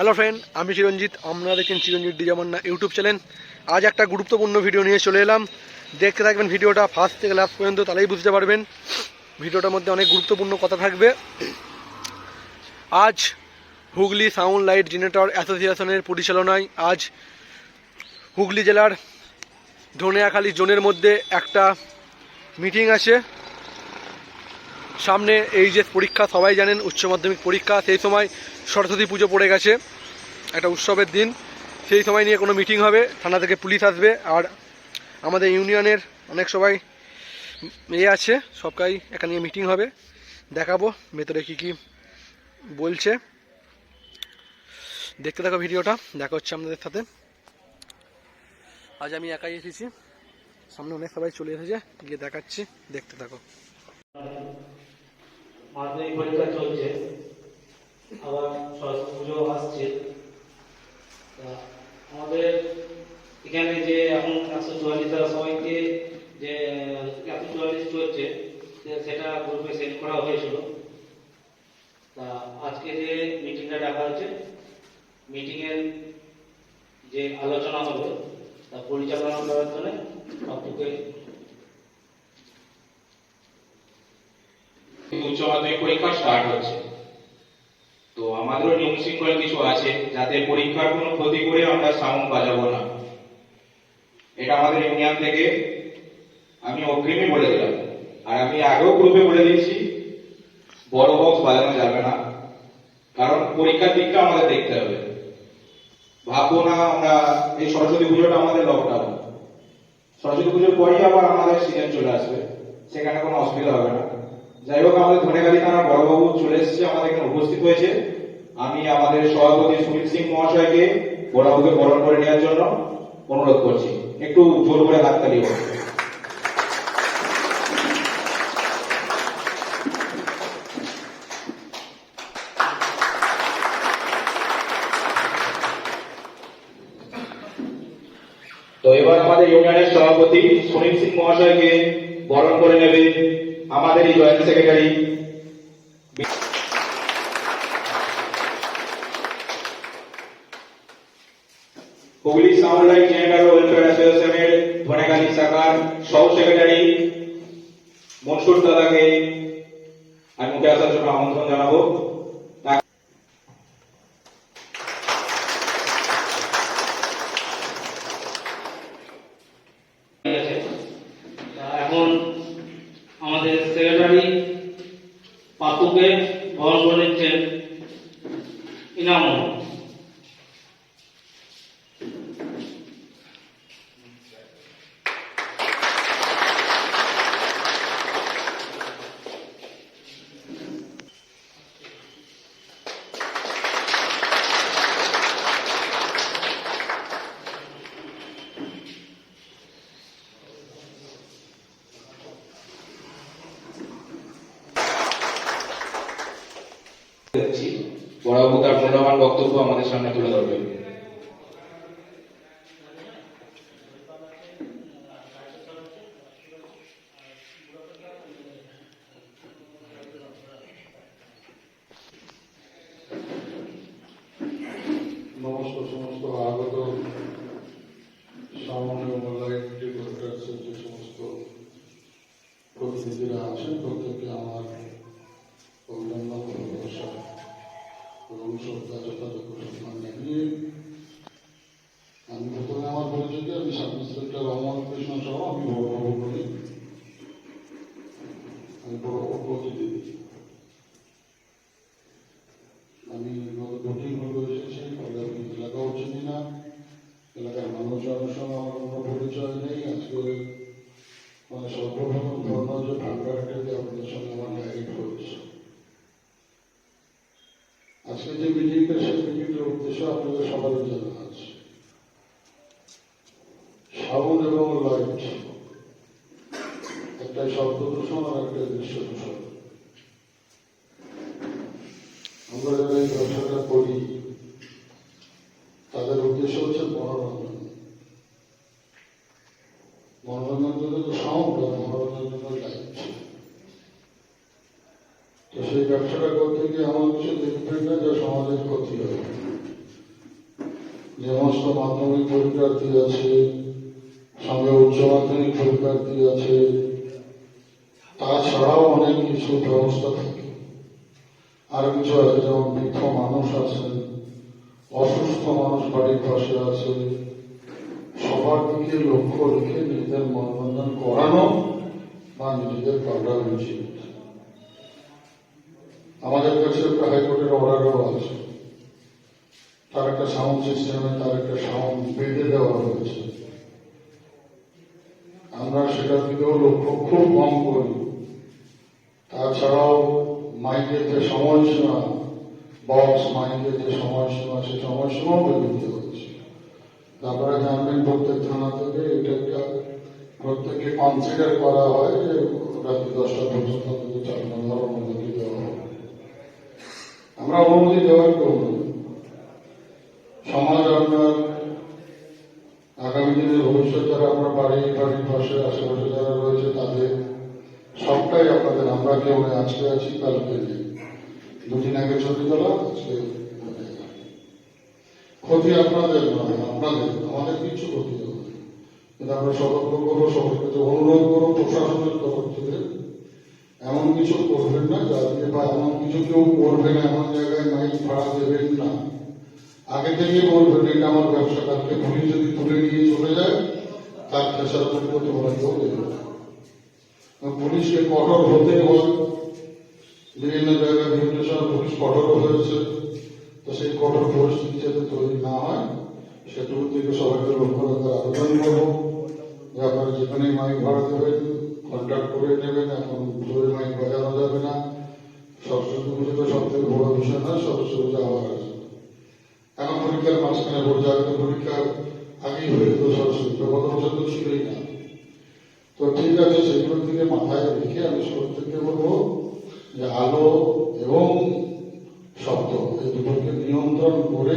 Hello friend আমি চিরঞ্জিত। আপনারা দেখছেন চিরঞ্জিত ডিজামান্না ইউটিউব চ্যানেল। আজ একটা গুরুত্বপূর্ণ ভিডিও নিয়ে চলে এলাম। দেখতে থাকবেন ভিডিওটা ফার্স্ট থেকে লাস্ট পর্যন্ত, তাহলেই বুঝতে পারবেন। ভিডিওটার মধ্যে অনেক গুরুত্বপূর্ণ কথা থাকবে। আজ হুগলি সাউন্ড লাইট জেনারেটর অ্যাসোসিয়েশনের পরিচালনায় আজ হুগলি জেলার ধনিয়াখালী জোনের মধ্যে একটা মিটিং আছে। সামনে এই যে পরীক্ষা, সবাই জানেন উচ্চ মাধ্যমিক পরীক্ষা, সেই সময় সরস্বতী পুজো পড়ে গেছে, একটা উৎসবের দিন। সেই সময় নিয়ে কোনো মিটিং হবে, থানা থেকে পুলিশ আসবে, আর আমাদের ইউনিয়নের অনেক সবাই এ আছে সবকাই এখানে নিয়ে মিটিং হবে। দেখাবো ভেতরে কী কী বলছে। দেখতে থাকো ভিডিওটা, দেখা হচ্ছে আপনাদের সাথে। আজ আমি একাই এসেছি, সামনে অনেক সবাই চলে এসেছে, গিয়ে দেখাচ্ছি, দেখতে থাকো। মাধ্যমিক পরীক্ষা চলছে। আবার সরস্বতী পুজো আসছে। আমাদের এখানে যে এখন একশো চুয়াল্লিশ সবাইকে যে, একশো চুয়াল্লিশ চলছে সেটা গ্রুপে সেন্ড করা হয়েছিল। তা আজকে যে মিটিংটা ডাকা হচ্ছে মিটিংয়ের যে আলোচনা হবে, তা পরিচালনা করার জন্য সবটুকু উচ্চ মাধ্যমিক পরীক্ষা স্টার্ট হচ্ছে। তো আমাদেরও নিয়ম শৃঙ্খলা কিছু আছে, যাতে পরীক্ষার কোনো ক্ষতি করে আমরা সাউন্ড বাজাবো না। এটা আমাদের ইউনিয়ন থেকে আমি অগ্রিমই বলে দিলাম। আর আমি আগেও গ্রুপে বলে দিয়েছি, বড় বক্স বাজানো যাবে না। কারণ পরীক্ষার দিকটা আমাদের দেখতে হবে। ভাববো না আমরা এই সরস্বতী পুজোটা আমাদের লকডাউন সরস্বতী পুজোর পরই আবার আমাদের সিজন চলে আসবে। সেখানে কোনো অসুবিধা হবে না। যাই হোক আমাদের ধনেগালি থানার বড়বাবু চলে এসেছে, আমাদের এখানে উপস্থিত হয়েছে। আমি আমাদের সভাপতি সুনীল সিং মহাশয়কে বড়বাবুকে বরণ করে নেওয়ার জন্য অনুরোধ করছি। একটু জোর করে হাততালি হোক তো এবার আমাদের ইউনিয়নের সভাপতি সুনীল সিং মহাশয়কে বরণ করে নেবে। আমাদের এই জয়েন্ট সেক্রেটারি, হুগলি সামুদায়িক জেনারেল ওয়েলফেয়ার অ্যাসোসিয়েশনের ধনেখালি শাখার সহ সেক্রেটারি মনসুর দাদাকে আমি মুখে আসার জন্য আমন্ত্রণ জানাব তা- ঠিক আছে তা এখন আমাদের সেক্রেটারি পাপুকে বরণ করে নিচ্ছেন ইনামুল যাচ্ছি বড়বাবু তার মূল্যবান বক্তব্য আমাদের সামনে তুলে ধরবেন নমস্কার সমস্ত আগত সামান্য অনলাইন যে পরিকার্যের যে সমস্ত প্রতিনিধিরা আছেন প্রত্যেকে আমার অভিনন্দন ভালোবাসা এবং শ্রদ্ধা যথাযোগ্য সম্মান জানিয়ে আমি প্রথমে আমার পরিচয়কে আমি সাব ইন্সপেক্টর রমন কৃষ্ণ সহ আমি বড়বাবু করি আমি বড়বাবু প্রতিনিধি আমি গত দুদিন হলো এসেছি ফলে আমি এলাকাও চিনি না এলাকার মানুষজনের সঙ্গে আমার কোনো পরিচয় নেই আজকে মানে সর্বপ্রথম ধর্ম যে ভাঙ্গারকে যে আপনাদের সঙ্গে আমার ডাইরেক্ট হয়েছে আজকে যে মিটিংটা সেই মিটিংটার উদ্দেশ্য আপনাদের সবারই জানা আছে সাবন এবং লাইট একটাই শব্দ দূষণ আর একটা দৃশ্য দূষণ আমরা যারা এই ব্যবসাটা করি তাদের উদ্দেশ্য হচ্ছে মনোরঞ্জন মাধ্যমিক পরীক্ষার্থী আছে উচ্চ মাধ্যমিক পরীক্ষার্থী আছে, তাছাড়াও অনেক কিছু ব্যবস্থা থাকে আর কিছু আছে। যেমন বৃদ্ধ মানুষ আছেন অসুস্থ মানুষ বাড়ির পাশে আছে, সবার দিকে লক্ষ্য রেখে নিজেদের মনোরঞ্জন করানো বা নিজেদের পাল্টা উচিত আমাদের কাছে একটা হাইকোর্টের অর্ডারও আছে। তার একটা সাউন্ড সিস্টেমে তার একটা সাউন্ড বেঁধে দেওয়া হয়েছে। আমরা সেটার দিকেও লক্ষ্য খুব কম করি। তাছাড়াও মাইকের যে সময়সীমা বক্স মাইকের যে সময়সীমা সেই সময়সীমাও বেঁধে দিতে হচ্ছে তারপরে জানবেন প্রত্যেক থানা থেকে এটা একটা প্রত্যেককে কনসিডার করা হয় যে রাত্রি দশটা পর্যন্ত চালানোর অনুমতি দেওয়া হবে আমরা অনুমতি দেওয়ার নই। সমাজ আপনার আগামী দিনের ভবিষ্যৎ যারা আপনার বাড়ি বাড়ির পাশে, আশেপাশে যারা রয়েছে, তাদের সবটাই আপনাদের, আমরা কেউ আজকে আছি, কালকে দুদিন আগে ছবি তোলা আজকে মনে ক্ষতি আপনাদের নয়, আপনাদের, আমাদের কিছু ক্ষতি হবে। কিন্তু আমরা সতর্ক করব সবার কাছে অনুরোধ করব, প্রশাসনের তরফ থেকে। এমন কিছু করবেন না, যাতে বা এমন কিছু কেউ করবেন এমন জায়গায় মাইক ভাড়া দেবেন না। আগে থেকে বলবেন, এটা আমার ব্যবসা, কালকে পুলিশ যদি তুলে নিয়ে চলে যায়, তার খেসারত করতে তোমরা কেউ দেবে পুলিশকে কঠোর হতে হয় বিভিন্ন জায়গায় বিভিন্ন সময় পুলিশ কঠোর হয়েছে। তো সেই কঠোর পরিস্থিতি যাতে তৈরি না হয়, সেটুকু থেকে সবাইকে লক্ষ্য রাখার আবেদন করব। যে আপনারা যেখানে মাইক ভাড়া দেবেন কন্ট্যাক্ট করে নেবেন, এখন জোরে মাইক বাজানো যাবে না। সরস্বতী পুজো তো সব থেকে বড় বিষয় না সরস্বতী পুজো আবার আছে। এখন পরীক্ষার মাঝখানে পড়ছে আগে তো পরীক্ষা আগেই হয়ে যেত সরস্বতী গত বছর তো ছিলই না। তো ঠিক আছে, সেগুলোর দিকে মাথায় রেখে আমি প্রত্যেককে বলব যে আলো এবং শব্দ, এই দুটোকে নিয়ন্ত্রণ করে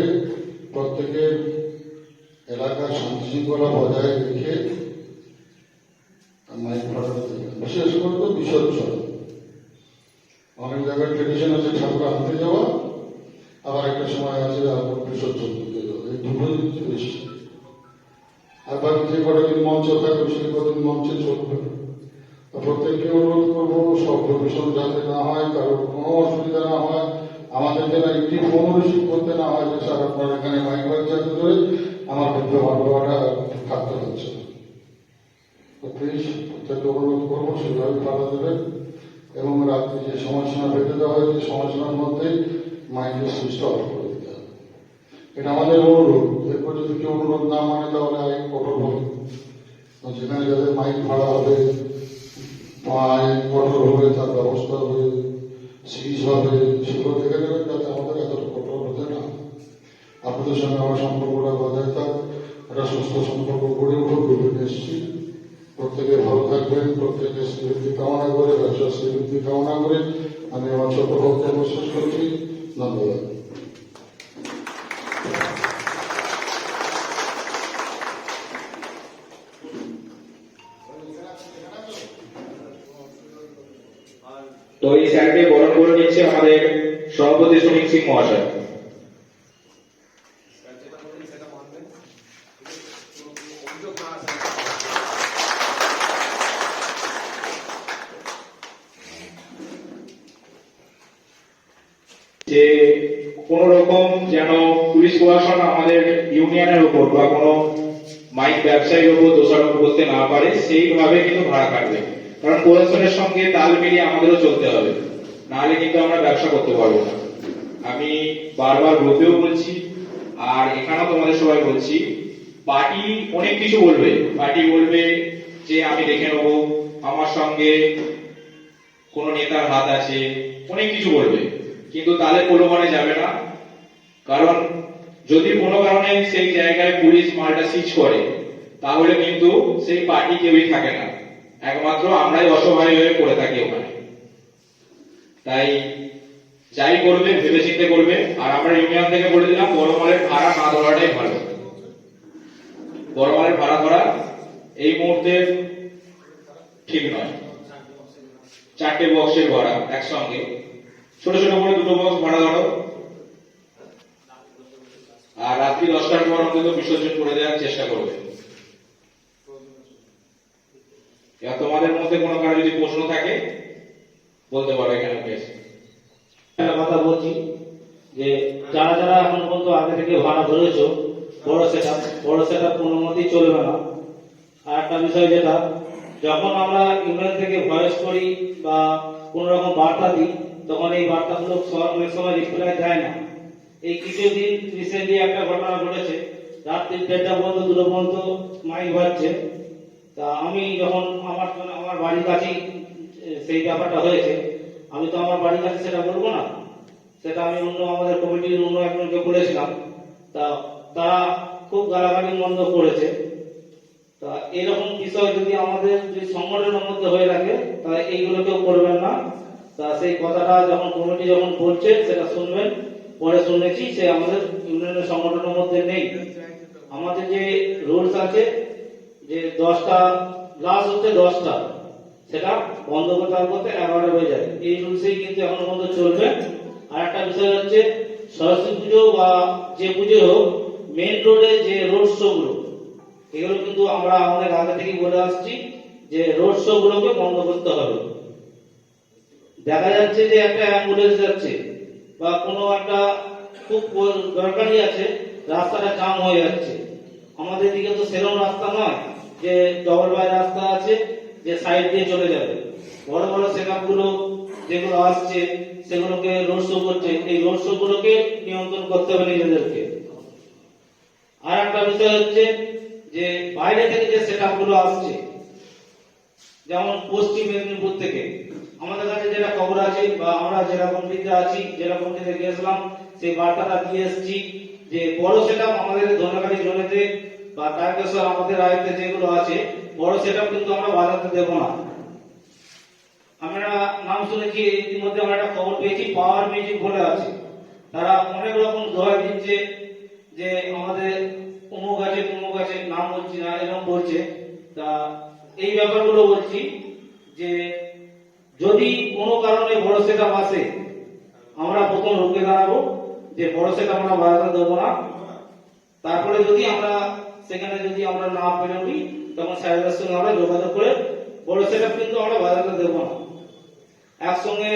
প্রত্যেকের এলাকার শান্তি শৃঙ্খলা বজায় রেখে। বিশেষ করে তো বিসর্জন। অনেক জায়গায় ট্রেডিশন আছে, ঠাকুর আনতে যাওয়া, আবার একটা সময় আছে আপনার বিসর্জন দিতে যাওয়া। এই দুটো দিচ্ছে বেশি। আর বাকি যে কটা দিন মঞ্চ থাকবে সেই কদিন মঞ্চে চলবে প্রত্যেককে অনুরোধ করব শব্দ দূষণ যাতে না হয়, কারোর কোনো অসুবিধা না হয়, আমাদের যেন একটি ফোন রিসিভ করতে না হয় যে স্যার আপনার এখানে মাইক বাজাতে ধরে আমার কিন্তু ভালোবাটা থাকতে হচ্ছে। তো প্লিজ প্রত্যেককে অনুরোধ করব সেভাবে পাঠা দেবেন এবং রাত্রি যে সময়সীমা বেঁধে দেওয়া হয়েছে, সময়সীমার মধ্যেই মাইকের সুইচটা অফ করে দিতে হবে। এটা আমাদের অনুরোধ। এরপর যদি কেউ অনুরোধ না মানে তাহলে আইন কঠোর হবে যেখানে যাদের মাইক ভাড়া হবে আইন কঠোর হবে, তার ব্যবস্থা হবে সিজ হবে, সেগুলো দেখে নেবেন যাতে আমাদের এতটা কঠোর হতে না। আপনাদের সঙ্গে আমার সম্পর্কটা বজায় থাক, একটা সুস্থ সম্পর্ক গড়ে উঠুক বিভিন্ন এসছি প্রত্যেকে ভালো থাকবেন প্রত্যেকের শ্রীবৃদ্ধি কামনা করে, ব্যবসার শ্রীবৃদ্ধি কামনা করে, আমি আমার ছোট বক্তব্য শেষ করছি। ধন্যবাদ তো এই স্যারকে বরণ করে নিচ্ছে আমাদের সুনীল সিং মহাশয়। যে কোন রকম যেন পুলিশ প্রশাসন আমাদের ইউনিয়নের উপর বা কোনো মাইক ব্যবসায়ীর উপর দোষারোপ করতে না পারে, সেইভাবে কিন্তু ভাড়া কাটবে কারণ প্রশাসনের সঙ্গে তাল মিলিয়ে আমাদেরও চলতে হবে। নাহলে কিন্তু আমরা ব্যবসা করতে পারব না। আমি বারবার গ্রুপেও বলছি, আর এখানেও তোমাদের সবাই বলছি, পার্টি অনেক কিছু বলবে। পার্টি বলবে যে আমি দেখে নেব, আমার সঙ্গে কোন নেতার হাত আছে, অনেক কিছু বলবে। কিন্তু তাহলে প্রলোভনে যাবে না। কারণ যদি কোনো কারণে সেই জায়গায় পুলিশ মালটা সিজ করে, তাহলে কিন্তু সেই পার্টি কেউই থাকে না। একমাত্র আমরাই অসহায় হয়ে পড়ে থাকি ওখানে। তাই যাই করবে, ভেবে চিন্তে করবে। আর আমরা ইউনিয়ন থেকে বলে দিলাম বড় মালের ভাড়া না ধরাটাই ভালো। বড় মালের ভাড়া ধরা এই মুহূর্তে ঠিক নয়। চারটে বক্সের ভাড়া একসঙ্গে। ছোট ছোট করে দুটো বক্স ভাড়া ধরো। আর রাত্রি দশটার পর অন্তত বিসর্জন করে দেওয়ার চেষ্টা করবে। তোমাদের মধ্যে কোনো কারও যদি প্রশ্ন থাকে, বলতে পারো এখানে কথা বলছি যে যারা যারা এখন পর্যন্ত আগে থেকে ভাড়া ধরেছো, বড় সেটা বড় সেটা কোনো মতেই চলবে না। আর একটা বিষয় যেটা, যখন আমরা ইমেল থেকে ভয়েস করি বা কোন রকম বার্তা দিই, তখন এই বার্তাগুলো অনেক সময় রিপ্লাই দেয় না। এই কিছুদিন রিসেন্টলি একটা ঘটনা ঘটেছে রাত্রি দেড়টা পর্যন্ত, দুটো পর্যন্ত মাইক বাজছে। তা আমি যখন আমার আমার বাড়ির কাছেই সেই ব্যাপারটা হয়েছে আমি তো আমার বাড়ির কাছে সেটা বলব না। সেটা আমি অন্য আমাদের কমিটির অন্য একজনকে বলেছিলাম। তা তারা খুব গালাগালি মন্দ করেছে। তা এরকম বিষয় যদি আমাদের যদি সংগঠনের মধ্যে হয়ে থাকে, তাহলে এইগুলো কেউ করবেন না। তা সেই কথাটা যখন কমিটি যখন বলছে, সেটা শুনবেন। পরে শুনেছি সে আমাদের ইউনিয়নের সংগঠনের মধ্যে নেই। আমাদের যে রুলস আছে, যে দশটা লাস্ট হচ্ছে দশটা। সেটা বন্ধ করতে করতে এগারোটা হয়ে যায় এই রুলসেই কিন্তু এখনও পর্যন্ত চলবে। আর একটা বিষয় হচ্ছে, সরস্বতী পুজো বা যে পুজো হোক মেন রোডে যে রোড শো গুলো, এগুলো কিন্তু আমরা অনেক আগে থেকেই বলে আসছি যে রোড শো গুলোকে বন্ধ করতে হবে। দেখা যাচ্ছে যে একটা অ্যাম্বুলেন্স যাচ্ছে বা কোনো একটা খুব দরকারি আছে, রাস্তাটা জাম হয়ে যাচ্ছে। আমাদের দিকে তো সেরকম রাস্তা নয় যে ডবল বাই রাস্তা আছে। যে সাইড দিয়ে চলে যাবে। বড় বড় সেটআপগুলো যেগুলো আসছে, সেগুলোকে রোড শো করছে, এই রোড শো গুলোকে নিয়ন্ত্রণ করতে হবে নিজেদেরকে। আর একটা বিষয় হচ্ছে যে বাইরে থেকে যে সেটআপগুলো আসছে, যেমন পশ্চিম মেদিনীপুর থেকে, আমাদের কাছে যেটা খবর আছে বা আমরা জেলা কমিটিতে আছি জেলা কমিটিতে গিয়েছিলাম, সেই বার্তাটা দিয়ে এসেছি যে বড় সেটআপ আমাদের ধনেখালি জোনেতে বা তারকেশ্বর আমাদের আয়ত্তে যেগুলো আছে বড় সেটআপ কিন্তু আমরা বাজাতে দেব না। আমরা নাম শুনেছি, ইতিমধ্যে আমরা একটা খবর পেয়েছি পাওয়ার মিউজিক বলে আছে। তারা অনেক রকম দোয়া দিচ্ছে যে আমাদের অমুক আছে, তমুক আছে, নাম বলছি না, এরকম বলছে। তা এই ব্যাপারগুলো বলছি যে যদি কোনো কারণে বড় সেটা আসে, আমরা প্রথম রুখে দাঁড়াবো যে বড় সেটা আমরা বাজাতে দেবো না। তারপরে যদি আমরা, সেখানে যদি আমরা না পেরোই তখন স্যারেদের সঙ্গে আমরা যোগাযোগ করে বড় সেটা কিন্তু আমরা বাজাতে দেবো না। একসঙ্গে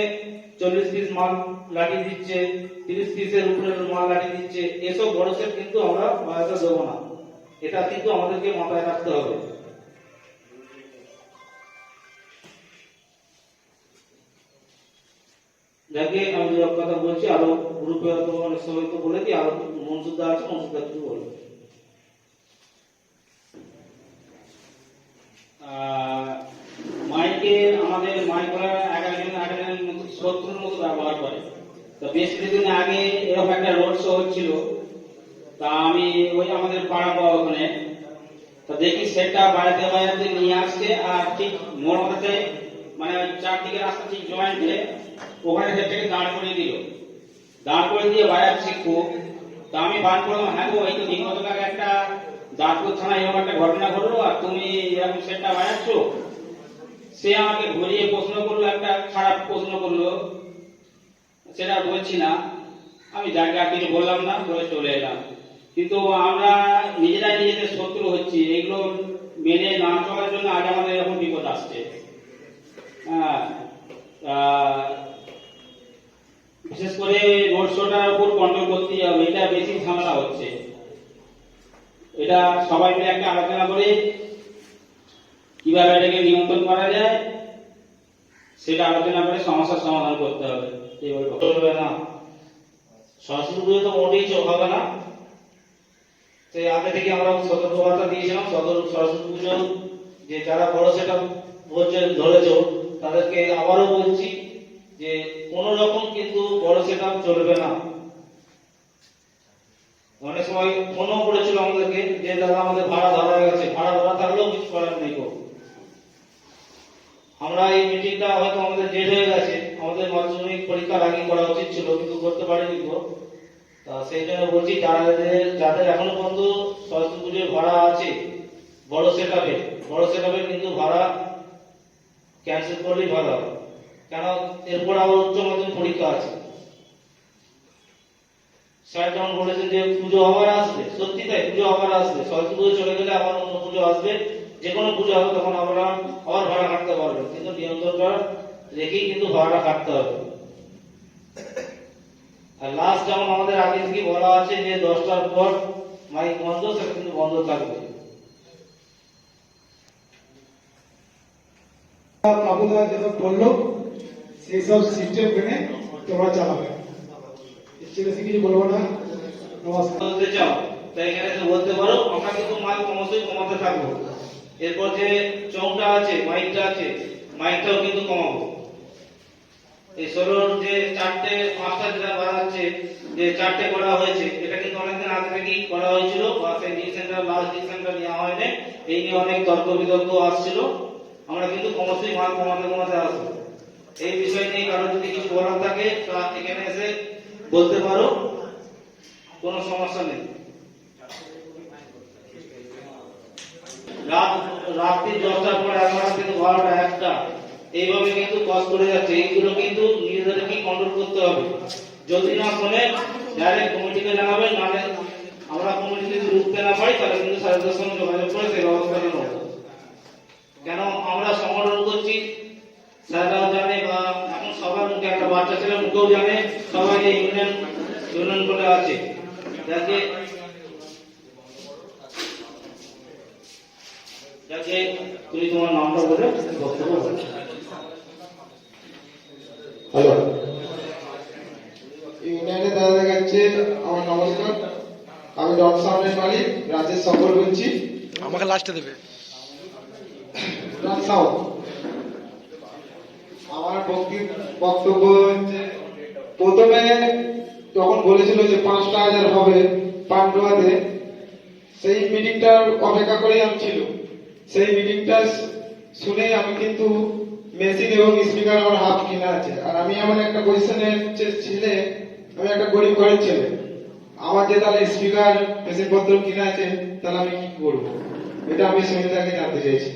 চল্লিশ পিস মাল লাঠি দিচ্ছে, তিরিশ পিসের উপরে মাল লাঠি দিচ্ছে, এসব বড় সেট কিন্তু আমরা বাজাতে দেবো না। এটা কিন্তু আমাদেরকে মাথায় রাখতে হবে। যাকে আমি কথা বলছি, আরও গ্রুপে অনেক সময় তো বলে দিই আরও মনসুদা আছে মনসুদা কিছু বলবে মাইকে আমাদের মাইক একজন এক একজন শত্রুর মতো ব্যবহার করে। তো বেশ কিছুদিন আগে এরকম একটা রোড শো হচ্ছিল। তা আমি ওই আমাদের পাড়া পাওয়া ওখানে, তো দেখি সেটটা বাড়িতে বাড়িতে নিয়ে আসছে, আর ঠিক মোড় মানে চারদিকে রাস্তা ঠিক জয়েন্টে ওখানে সেটাকে দাঁড় করিয়ে দিল। দাঁড় করে দিয়ে বাজাচ্ছি খুব। তা আমি বান করলাম হ্যাঁ গো, এই তো দিন একটা দাঁতপুর থানায় এরকম একটা ঘটনা ঘটলো আর তুমি এরকম সেটটা বাজাচ্ছ সে আমাকে ঘুরিয়ে প্রশ্ন করল, একটা খারাপ প্রশ্ন করল। সেটা বলছি না। আমি আর কিছু বললাম না বলে চলে এলাম। কিন্তু আমরা নিজেরাই নিজেদের শত্রু হচ্ছি। এগুলো মেনে না চলার জন্য আজ আমাদের এরকম বিপদ আসছে। হ্যাঁ বিশেষ করে রোড শোটার উপর কন্ট্রোল করতে হবে। এটা বেশি ঝামেলা হচ্ছে। এটা সবাই মিলে একটা আলোচনা করে কীভাবে এটাকে নিয়ন্ত্রণ করা যায়, সেটা আলোচনা করে সমস্যার সমাধান করতে হবে। এইভাবে চলবে না। সরস্বতী পুজো তো মোটেই হবে না। সেই আগে থেকে আমরা সতর্কবার্তা দিয়েছিলাম সদর সরস্বতী পুজো যে যারা বড় সেটা বলছে ধরেছ, তাদেরকে আবারও বলছি যে কোন রকম কিন্তু বড় সেটা চলবে না। অনেক সময় ফোনও করেছিল আমাদেরকে যে, দাদা, আমাদের ভাড়া ধরা হয়ে গেছে, ভাড়া ধরা থাকলেও কিছু করার নেই আমরা এই মিটিংটা হয়তো আমাদের ডেট হয়ে গেছে। আমাদের মাধ্যমিক পরীক্ষার আগে করা উচিত ছিল, কিন্তু করতে পারিনি গো। তা সেই জন্য বলছি যাদের যাদের এখনও পর্যন্ত সরস্বতী পুজোর ভাড়া আছে, বড় সেটাপে বড় সেটাপে কিন্তু ভাড়া ক্যান্সেল করলেই ভালো হবে। কেন? এরপর আবার উচ্চ মাধ্যমিক পরীক্ষা আছে। স্যার যেমন বলেছেন যে পুজো আবার আসবে। সত্যি তাই, পুজো আবার আসবে। সরস্বতী পুজো চলে গেলে আবার অন্য পুজো আসবে। যে কোনো পুজো হবে, তখন আমরা আবার ভাড়া কাটতে পারবেন কিন্তু নিয়ন্ত্রণটা রেখেই কিন্তু ভাড়াটা কাটতে হবে। আর লাস্ট যেমন আমাদের আগে থেকে বলা আছে যে দশটার পর মাইক বন্ধ, সেটা কিন্তু বন্ধ থাকবে। বাবুদা যেসব বলল সেই সব সিস্টেম মেনে তোমরা চালাবে। বেশি কিছু বলব না। বলতে চাও, তাই এখানে বলতে পারো, আমরা কিন্তু মাল ক্রমশই কমাতে থাকব। এরপর যে চৌকটা আছে মাইকটা আছে মাইকটাও কিন্তু কমাবো। এই ষোলোর যে চারটে পাঁচটা যেটা বাড়াচ্ছে যে চারটে করা হয়েছে, এটা কিন্তু অনেকদিন আগে থেকেই করা হয়েছিল, বা সেই ডিসিশনটা লাস্ট ডিসিশনটা নেওয়া হয়নি। এই নিয়ে অনেক তর্ক বিতর্ক আসছিল। আমরা কিন্তু ক্রমশই মাল কমাতে কমাতে আসব। এই বিষয় নিয়ে কারও যদি কিছু বলার থাকে, তা এখানে এসে বলতে পারো? কোনো সমস্যা নেই। রাত রাত্রি দশটার পর এগারোটা থেকে বারোটা একটা। এইভাবে কিন্তু কস করে যাচ্ছে। এইগুলো কিন্তু নিজেদেরকে কন্ট্রোল করতে হবে। যদি না শোনে ডাইরেক্ট কমিটিকে জানাবেন নাহলে আমরা কমিটি যদি রুখতে না পারি তাহলে কিন্তু স্যারদের সঙ্গে যোগাযোগ করে সেই ব্যবস্থা নেব। কেন আমরা সংগঠন করছি? স্যাররাও জানে বা এখন সবার মুখে একটা বাচ্চা ছেলে মুখেও জানে সবাই যে ইউনিয়ন ইউনিয়ন করে আছে। যাকে যাকে তুমি তোমার নামটা বলে বক্তব্য হ্যালো। ইউনিয়নে দাদা দেখাচ্ছে আমার নমস্কার। আমি ডট সাউন্ডের মালিক রাজেশ সফর বলছি। আমাকে লাস্টে দেবে। সাউন্ড বক্তব্য হচ্ছে প্রথমে যখন বলেছিল যে পাঁচটা হাজার হবে পান্ডুয়াতে, সেই মিটিংটার অপেক্ষা করেই আমি ছিল। সেই মিটিংটা শুনে আমি কিন্তু মেশিন এবং স্পিকার আমার হাফ কিনা আছে। আর আমি এমন একটা পজিশনে ছেলে, আমি একটা গরিব ঘরের ছেলে। আমার যে তাহলে স্পিকার মেশিন পত্র কিনা আছে, তাহলে আমি কি করব? এটা আমি সুবিধাকে জানতে চাইছি।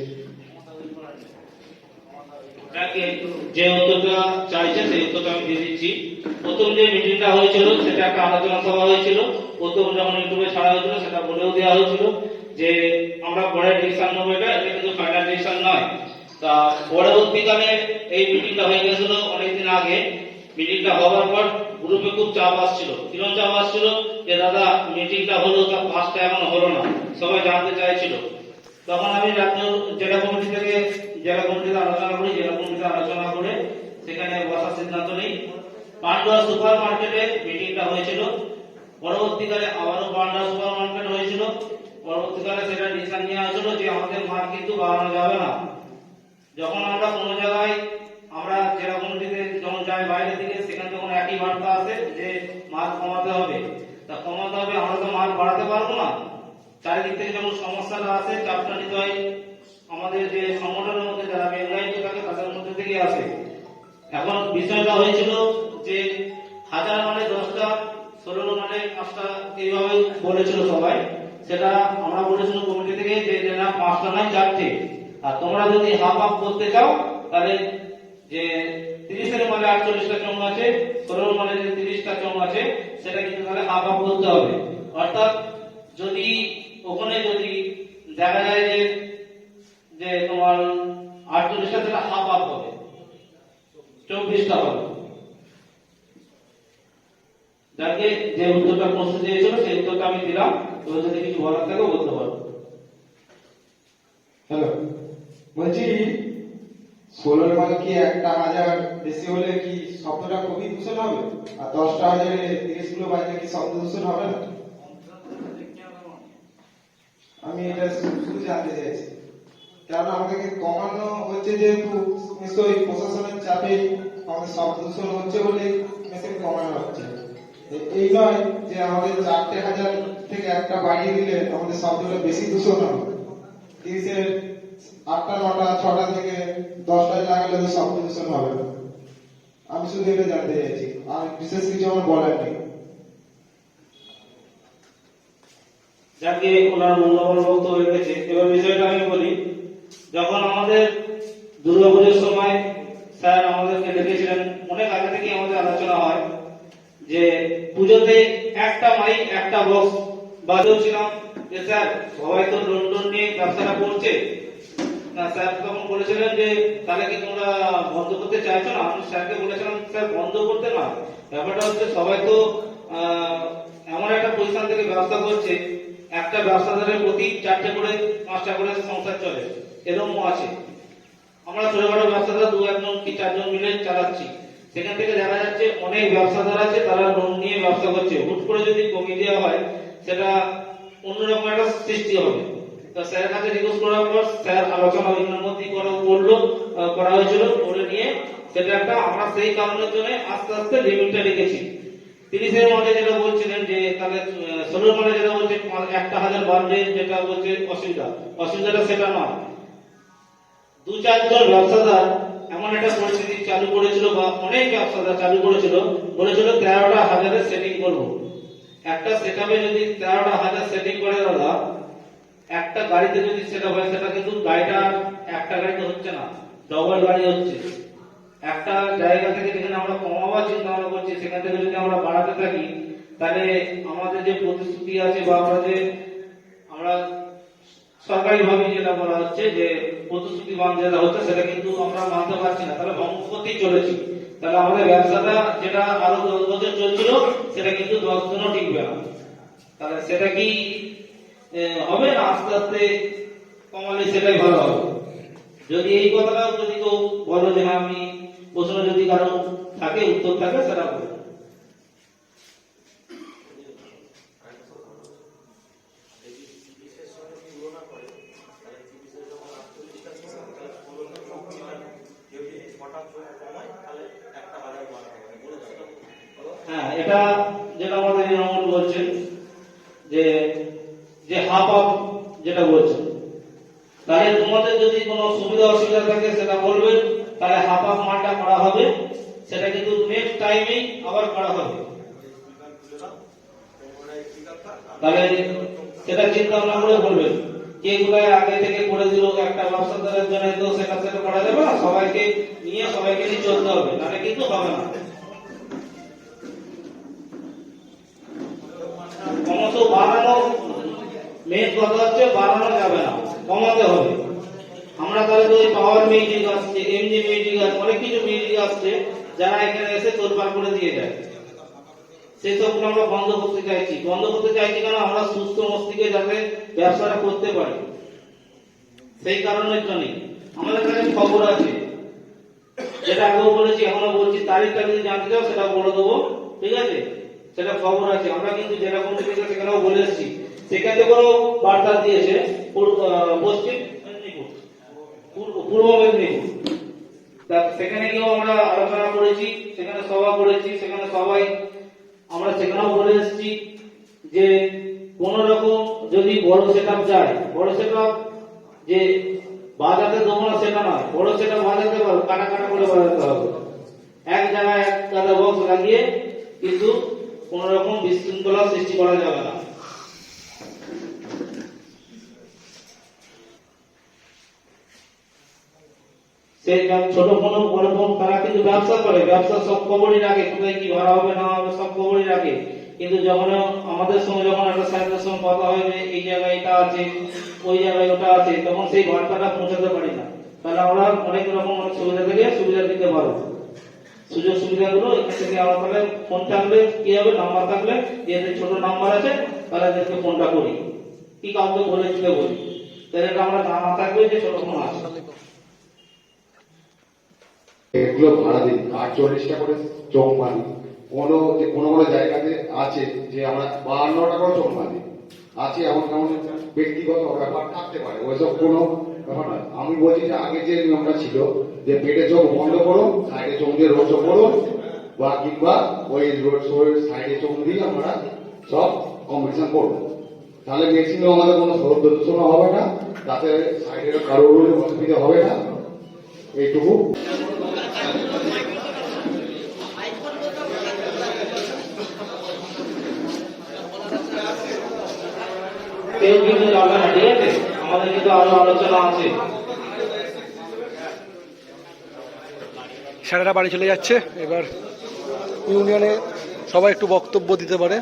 যে উত্তরটা চাইছে, সেই উত্তরটা আমি দিয়ে দিচ্ছি। প্রথম যে মিটিংটা হয়েছিল, সেটা একটা আলোচনা সভা হয়েছিল। প্রথম যখন ইউটিউবে ছাড়া হয়েছিল, সেটা বলেও দেওয়া হয়েছিল যে, আমরা পরে ডিসিশন নেব এটা এটা কিন্তু ফাইনাল ডিসিশন নয়। তা পরবর্তীকালে এই মিটিংটা হয়ে গেছিল অনেকদিন আগে। মিটিংটা হওয়ার পর গ্রুপে খুব চাপ আসছিল। কিরম চাপ আসছিল যে, দাদা মিটিংটা হলো, তা পাঁচটা এখন হলো না। সবাই জানতে চাইছিল। তখন আমি রাজ্য জেলা কমিটি থেকে জেলা কমিটিতে আলোচনা করি, জেলা কমিটিতে আলোচনা করে সেখানে বসার সিদ্ধান্ত নেই। পান্ডুয়া সুপার মার্কেটে মিটিংটা হয়েছিল। পরবর্তীকালে আবারও পান্ডুয়া সুপার মার্কেট হয়েছিল। পরবর্তীকালে সেটা ডিসিশন নেওয়া হয়েছিল যে আমাদের মাল কিন্তু বাড়ানো যাবে না। যখন আমরা কোনো জায়গায় আমরা জেলা কমিটিতে যখন যাই বাইরে থেকে, সেখানে তখন একই বার্তা আসে যে মাল কমাতে হবে, তা কমাতে হবে, আমরা তো মাল বাড়াতে পারব না। চারিদিক থেকে যখন সমস্যাটা আসে চাপটা হয় আমাদের যে সংগঠনের মধ্যে যারা মেনলাইন থাকে, তাদের মধ্যে থেকেই আসে। এখন বিষয়টা হয়েছিল যে হাজার মানে দশটা, ষোলো মানে পাঁচটা এইভাবে বলেছিল সবাই। সেটা আমরা বলেছিলাম কমিটি থেকে যে না পাঁচটা নয়, চারটে। আর তোমরা যদি হাফ হাফ করতে চাও, তাহলে যে তিরিশের মানে আটচল্লিশটা চং আছে, ষোলোর মানে যে তিরিশটা চং আছে, সেটা কিন্তু তাহলে হাফ হাফ করতে হবে। অর্থাৎ যদি ওখানে যদি দেখা যায় যে যে তোমার আটচল্লিশটা সেটা হাফ হাফ হবে, চব্বিশটা হবে। যাকে যে উত্তরটা প্রশ্ন দিয়েছিল, সেই উত্তরটা আমি দিলাম। তো যদি কিছু বলার থাকে বলতে পারো। হ্যালো, বলছি, ষোলোর মানে কি একটা হাজার বেশি হলে কি শব্দটা খুবই দূষণ হবে? আর দশটা হাজারে তিরিশগুলো বাজলে কি শব্দ দূষণ হবে না? আমি এটা শুধু জানতে চাইছি। কারণ আমাদেরকে কমানো হচ্ছে যেহেতু নিশ্চয়ই প্রশাসনের চাপে আমাদের শব্দ দূষণ হচ্ছে বলে মেশিন কমানো হচ্ছে। এই নয় যে আমাদের চারটে হাজার থেকে একটা বাড়িয়ে দিলে আমাদের শব্দটা বেশি দূষণ হবে। তিরিশের আটটা, নটা, ছটা থেকে দশটা লাগালে তো শব্দ দূষণ হবে। না আমি শুধু এটা জানতে চাইছি। আর বিশেষ কিছু আমার বলার নেই। যাকে ওনার মূল্যবান বক্তব্য রেখেছে এবার বিষয়টা আমি বলি, যখন আমাদের দুর্গাপুজোর সময় স্যার আমাদেরকে ডেকেছিলেন, অনেক আগে থেকে আমাদের আলোচনা হয় যে পুজোতে একটা মাইক একটা বক্স বাজাচ্ছিলাম যে, স্যার, সবাই তো লন্ডন নিয়ে ব্যবসাটা করছে। না, স্যার তখন বলেছিলেন যে, তাহলে কি তোমরা বন্ধ করতে চাইছো না? আমি স্যারকে বলেছিলাম, স্যার, বন্ধ করতে না। ব্যাপারটা হচ্ছে সবাই তো এমন একটা পজিশন থেকে ব্যবসা করছে একটা ব্যবসাদারের প্রতি চারটে করে, পাঁচটা করে সংসার চলে এরকমও আছে। আমরা ছোটখাটো ব্যবসাদার দু একজন কি চারজন মিলে চালাচ্ছি। সেখান থেকে দেখা যাচ্ছে অনেক ব্যবসাদার আছে, তারা লোন নিয়ে ব্যবসা করছে। হুট করে যদি কমিয়ে দেওয়া হয়, সেটা অন্যরকম একটা সৃষ্টি হবে। তা স্যারের কাছে রিকোয়েস্ট করার পর স্যার আলোচনা ওইখানের মধ্যেই করা করা হয়েছিল করে নিয়ে সেটা একটা আমরা সেই কারণের জন্য আস্তে আস্তে লিমিটটা রেখেছি। তিরিশের মধ্যে যেটা বলছিলেন যে তাহলে ষোলোর মধ্যে যেটা বলছে একটা হাজার বাড়বে যেটা বলছে অসুবিধা। অসুবিধাটা সেটা নয়। দু চারজন ব্যবসাদার এমন একটা পরিস্থিতি চালু করেছিল বা অনেক ব্যবসাদার চালু করেছিল, বলেছিল তেরোটা হাজারের সেটিং করব। একটা সেটআপে যদি তেরোটা হাজার সেটিং করে দাদা, একটা গাড়িতে যদি সেটা হয় সেটা কিন্তু গাড়িটা একটা গাড়িতে হচ্ছে না ডবল গাড়ি হচ্ছে। একটা জায়গা থেকে যেখানে আমরা কমাবার চিন্তা ভাবনা করছি, সেখান থেকে যদি আমরা বাড়াতে থাকি, তাহলে আমাদের যে প্রতিশ্রুতি আছে বা আমরা যে আমরা সরকারি ভাবে যেটা বলা হচ্ছে যে প্রতিশ্রুতি মান যেটা হচ্ছে, সেটা কিন্তু আমরা মানতে পারছি না। তাহলে করতেই চলেছি। তাহলে আমাদের ব্যবসাটা যেটা আরও দশ বছর চলছিল, সেটা কিন্তু দশ দিনও টিকবে না। তাহলে সেটা কি হবে না? আস্তে আস্তে কমালে সেটাই ভালো হবে। যদি এই কথাটা যদি কেউ বলো যে হ্যাঁ আমি প্রশ্ন যদি কারও থাকে, উত্তর থাকে, সেটা বলো হ্যাঁ এটা যেটা আমাদের যে যে হাফ যেটা বলছেন। তাহলে তোমাদের যদি কোনো সুবিধা অসুবিধা থাকে, সেটা বলবেন। তাহলে হাফ অফ মালটা করা হবে। সেটা কিন্তু নেক্সট টাইমেই আবার করা হবে। তাহলে সেটা চিন্তা ভাবনা করে বলবেন। কে কোথায় আগে থেকে করে দিল একটা ব্যবসাদারের জন্য তো সেটা সেটা করা যাবে না, সবাইকে নিয়ে সবাইকে নিয়ে চলতে হবে তাহলে কিন্তু হবে না। ক্রমশ বাড়ানো মেন কথা হচ্ছে বাড়ানো যাবে না, কমাতে হবে। আমরা তাহলে তো পাওয়ার মিউজিক আসছে এমজি মিউজিক আসছে, অনেক কিছু মিউজিক আসছে, যারা এখানে এসে তোলপাড় করে দিয়ে যায়। সেই সবগুলো আমরা বন্ধ করতে চাইছি। বন্ধ করতে চাইছি কেন? আমরা সুস্থ মস্তিষ্কে যাতে ব্যবসাটা করতে পারি। সেই কারণের জন্য। আমাদের কাছে খবর আছে। যেটা আগেও বলেছি, এখনও বলছি, তারিখটা যদি জানতে চাও, সেটা বলে দেবো। ঠিক আছে? সেটা খবর আছে। আমরা কিন্তু যেরকম সেখানেও বলে এসেছি। সেখান থেকেও বার্তা দিয়েছে পশ্চিম পূর্ব মেদিনীপুর। সেখানে গিয়েও আমরা আলোচনা করেছি, সেখানে সভা করেছি, সেখানে সবাই আমরা সেখানেও বলে এসেছি যে কোন রকম যদি বড় সেটআপ যায়, বড় সেটআপ যে বাজাতে দেবো না সেটা নয়, বড় সেটআপ বাজাতে পারব কাটা কাটা করে বাজাতে হবে। এক জায়গায় এক গাদা বক্স লাগিয়ে কিন্তু কোন রকম বিশৃঙ্খলা সৃষ্টি করা যাবে না। সে ছোট কোনো ফোন তারা কিন্তু ব্যবসা করে। ব্যবসা সব খবরই রাখে। কোথায় কি ভাড়া হবে, না হবে, সব খবরই রাখে। কিন্তু যখন আমাদের সঙ্গে যখন একটা স্যারদের সঙ্গে কথা হয় যে এই জায়গায় এটা আছে, ওই জায়গায় ওটা আছে, তখন সেই বার্তাটা পৌঁছাতে পারি না। তাহলে আমরা অনেক রকম অনেক সুবিধা থেকে সুবিধা দিতে পারব। সুযোগ সুবিধাগুলো এখান থেকে আমরা তাহলে ফোন থাকলে, কি হবে? নাম্বার থাকলে যে এদের ছোট নাম্বার আছে, তাহলে এদেরকে ফোনটা করি। কি কাউকে বলে দিতে বলি? তাহলে এটা আমরা জানা থাকবে যে ছোট ফোন আছে। এগুলো ভাড়া দিন। আটচল্লিশটা করে চোখ মারি কোনো যে কোনো কোনো জায়গাতে আছে যে আমরা বাহান্নটা করে চোখ মারি আছে এমন কেমন ব্যক্তিগত ব্যাপার থাকতে পারে। ওইসব কোনো ব্যাপার নয়। আমি বলছি যে আগে যে নিয়মটা ছিল যে পেটে চোখ বন্ধ করো সাইডে চোখ দিয়ে রোড শো করো বা কিংবা ওই রোড শোর সাইডে চোখ দিয়ে আমরা সব কম্পিটিশন করব। তাহলে ম্যাক্সিমাম আমাদের কোনো শব্দ দূষণ হবে না। তাতে সাইডের কারোর অসুবিধা হবে না। এইটুকু। কেউ কিন্তু যাবে না ঠিক আছে? আমাদের কিন্তু আরও আলোচনা আছে। স্যারেরা বাড়ি চলে যাচ্ছে। এবার ইউনিয়নে সবাই একটু বক্তব্য দিতে পারে।